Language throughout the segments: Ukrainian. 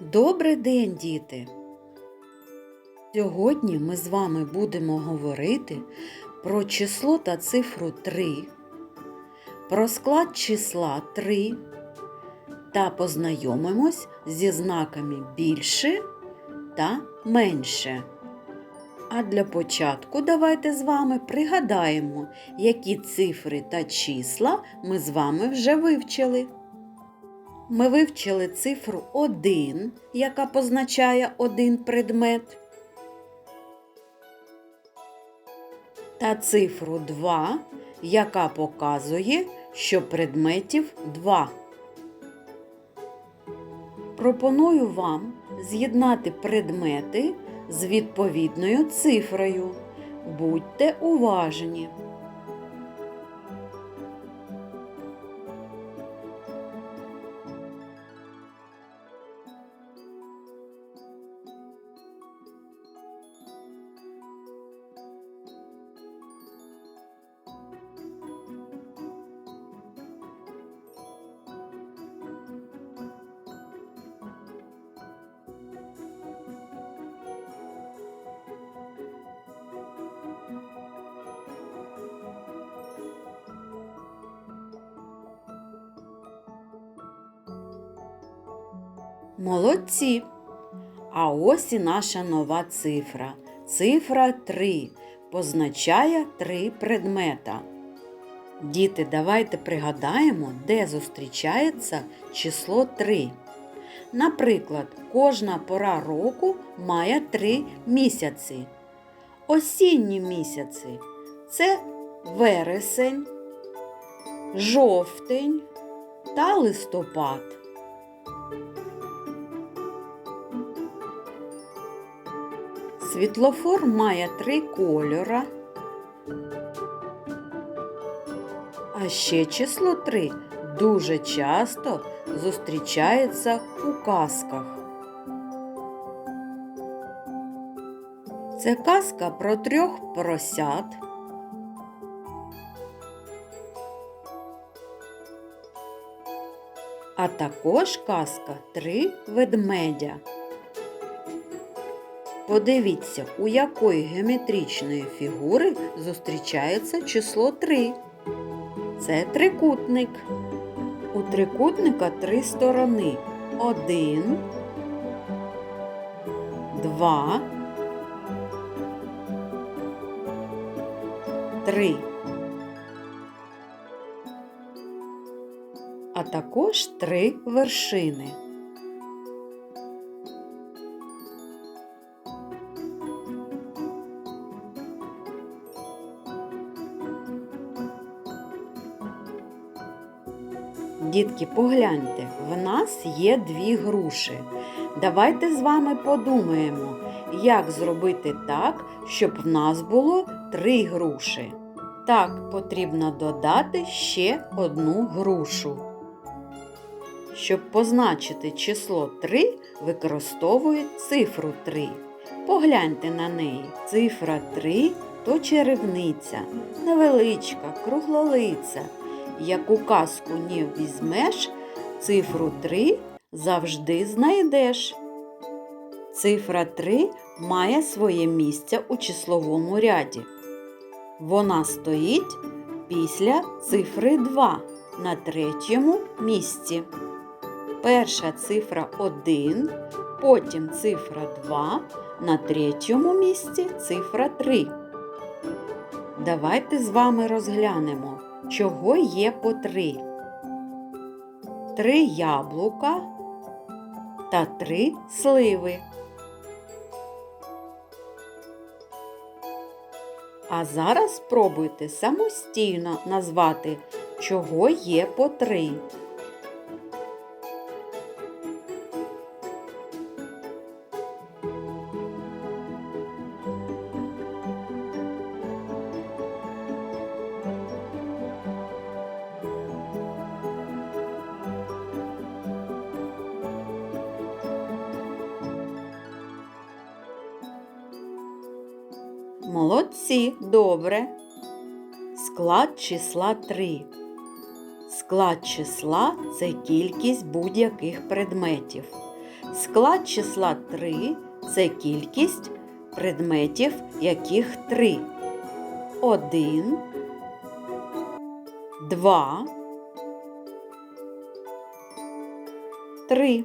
Добрий день, діти! Сьогодні ми з вами будемо говорити про число та цифру 3, про склад числа 3 та познайомимось зі знаками більше та менше. А для початку давайте з вами пригадаємо, які цифри та числа ми з вами вже вивчили. Ми вивчили цифру 1, яка позначає один предмет, та цифру 2, яка показує, що предметів 2. Пропоную вам з'єднати предмети з відповідною цифрою. Будьте уважні. Молодці! А ось і наша нова цифра. Цифра 3 позначає три предмета. Діти, давайте пригадаємо, де зустрічається число 3. Наприклад, кожна пора року має три місяці. Осінні місяці це вересень, жовтень та листопад. Світлофор має три кольора. А ще число 3 дуже часто зустрічається у казках. Це казка про трьох поросят. А також казка Три ведмедя. Подивіться, у якої геометричної фігури зустрічається число 3. Це трикутник. У трикутника три сторони. Один, два, три. А також три вершини. Дітки, погляньте, в нас є дві груші. Давайте з вами подумаємо, як зробити так, щоб в нас було три груші. Так, потрібно додати ще одну грушу. Щоб позначити число 3, використовують цифру 3. Погляньте на неї. Цифра 3 то черевниця, невеличка, круглолиця. Яку казку не візьмеш, цифру 3 завжди знайдеш. Цифра 3 має своє місце у числовому ряді. Вона стоїть після цифри 2 на третьому місці. Перша цифра 1, потім цифра 2, на третьому місці цифра 3. Давайте з вами розглянемо чого є по три. Три яблука та три сливи. А зараз спробуйте самостійно назвати, чого є по три. Молодці, добре. Склад числа 3. Склад числа це кількість будь-яких предметів. Склад числа 3 це кількість предметів, яких 3. 1, 2, 3.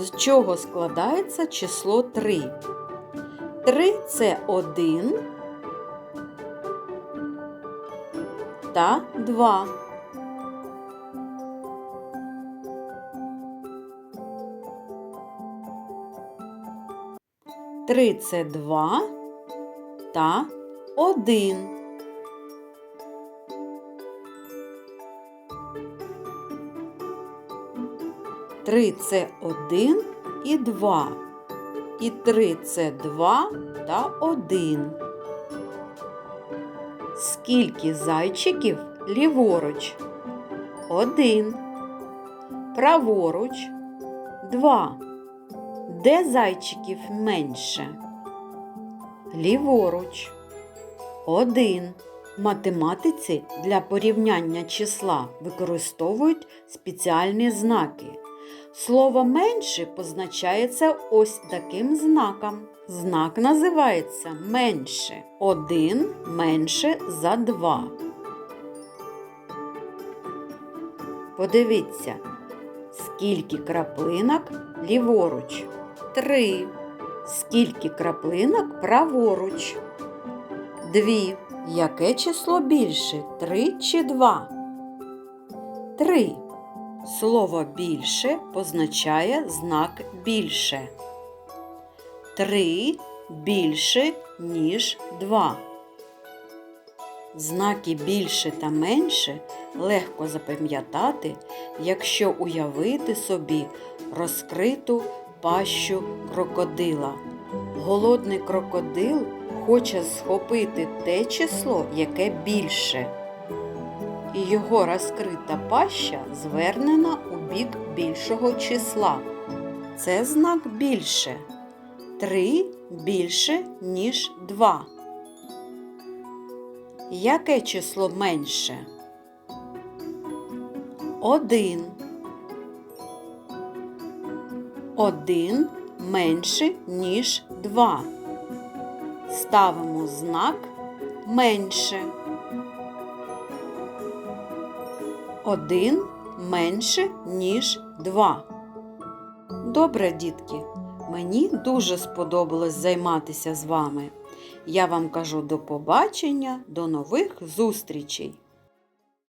З чого складається число 3? 3 це 1 та 2. Три це два та один. 3 це 1 і 2. І 3 це 2 та 1. Скільки зайчиків ліворуч? 1. Праворуч 2. Де зайчиків менше? Ліворуч. 1. Математиці для порівняння числа використовують спеціальні знаки. Слово менше позначається ось таким знаком. Знак називається менше. Один менше за два. Подивіться, скільки краплинок ліворуч. Три. Скільки краплинок праворуч? Дві. Яке число більше? Три чи два? Три. Слово більше позначає знак більше. Три більше, ніж два. Знаки більше та менше легко запам'ятати, якщо уявити собі розкриту пащу крокодила. Голодний крокодил хоче схопити те число, яке більше його розкрита паща звернена у бік більшого числа. Це знак більше. Три більше, ніж два. Яке число менше? Один. Один менше, ніж два. Ставимо знак менше. Один менше, ніж 2. Добре, дітки, мені дуже сподобалось займатися з вами. Я вам кажу до побачення, до нових зустрічей!